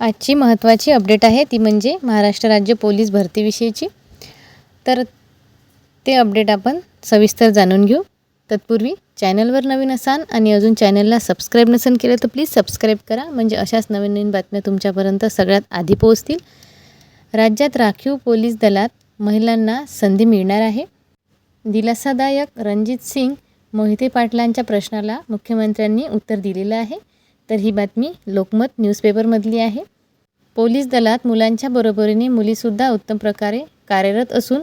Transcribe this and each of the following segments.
आजची महत्त्वाची अपडेट आहे ती म्हणजे महाराष्ट्र राज्य पोलीस भरतीविषयीची. तर ते अपडेट आपण सविस्तर जाणून घेऊ. तत्पूर्वी चॅनलवर नवीन असाल आणि अजून चॅनलला सबस्क्राईब नसेल केलं तर प्लीज सबस्क्राईब करा. म्हणजे अशाच नवीन नवीन बातम्या तुमच्यापर्यंत सगळ्यात आधी पोहोचतील. राज्यात राखीव पोलीस दलात महिलांना संधी मिळणार आहे. दिलासादायक रणजित सिंग मोहिते पाटलांच्या प्रश्नाला मुख्यमंत्र्यांनी उत्तर दिलेलं आहे. तर ही बातमी लोकमत न्यूजपेपरमधली आहे. पोलीस दलात मुलांच्या बरोबरीने मुलीसुद्धा उत्तम प्रकारे कार्यरत असून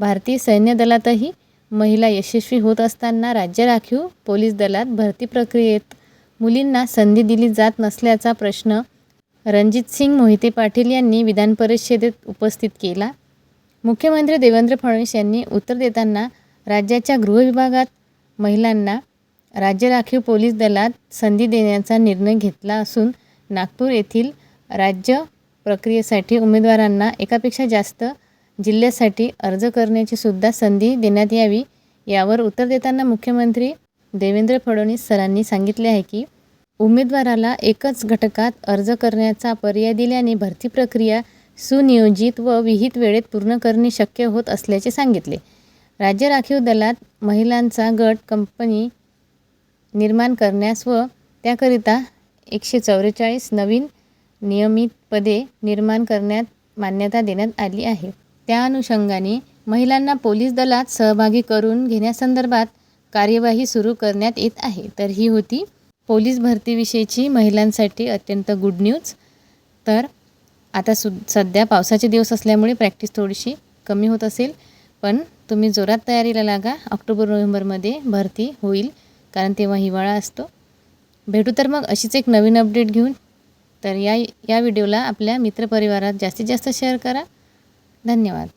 भारतीय सैन्य दलातही महिला यशस्वी होत असताना राज्य राखीव पोलीस दलात भरती प्रक्रियेत मुलींना संधी दिली जात नसल्याचा प्रश्न रणजित सिंग मोहिते पाटील यांनी विधान परिषदेत उपस्थित केला. मुख्यमंत्री देवेंद्र फडणवीस यांनी उत्तर देताना राज्याच्या गृहविभागात महिलांना राज्य राखीव पोलीस दलात संधी देण्याचा निर्णय घेतला असून नागपूर येथील राज्य प्रक्रियेसाठी उमेदवारांना एकापेक्षा जास्त जिल्ह्यासाठी अर्ज करण्याची सुद्धा संधी देण्यात यावी यावर उत्तर देताना मुख्यमंत्री देवेंद्र फडणवीस सरांनी सांगितले आहे की उमेदवाराला एकच घटकात अर्ज करण्याचा पर्याय दिल्याने भरती प्रक्रिया सुनियोजित व विहित वेळेत पूर्ण करणे शक्य होत असल्याचे सांगितले. राज्य राखीव दलात महिलांचा गट कंपनी निर्माण करण्यास व त्याकरिता एकशे चौवेचाळीस नवीन नियमित पदे निर्माण करण्यात मान्यता देण्यात आली आहे. त्या अनुषंगाने महिलांना पोलीस दलात सहभागी करून घेण्यासंदर्भात कार्यवाही सुरू करण्यात येत आहे. तर ही होती पोलीस भरतीविषयीची महिलांसाठी अत्यंत गुड न्यूज तर आता सु सध्या पावसाचे दिवस असल्यामुळे प्रॅक्टिस थोडीशी कमी होत असेल. पण तुम्ही जोरात तयारीला लागा. ऑक्टोबर नोव्हेंबरमध्ये भरती होईल. कारण तेव्हा हिवाळा असतो. भेटू तर मग अशीच एक नवीन अपडेट घेऊन. तर या या व्हिडिओला आपल्या मित्रपरिवारात जास्तीत जास्त शेअर करा. धन्यवाद.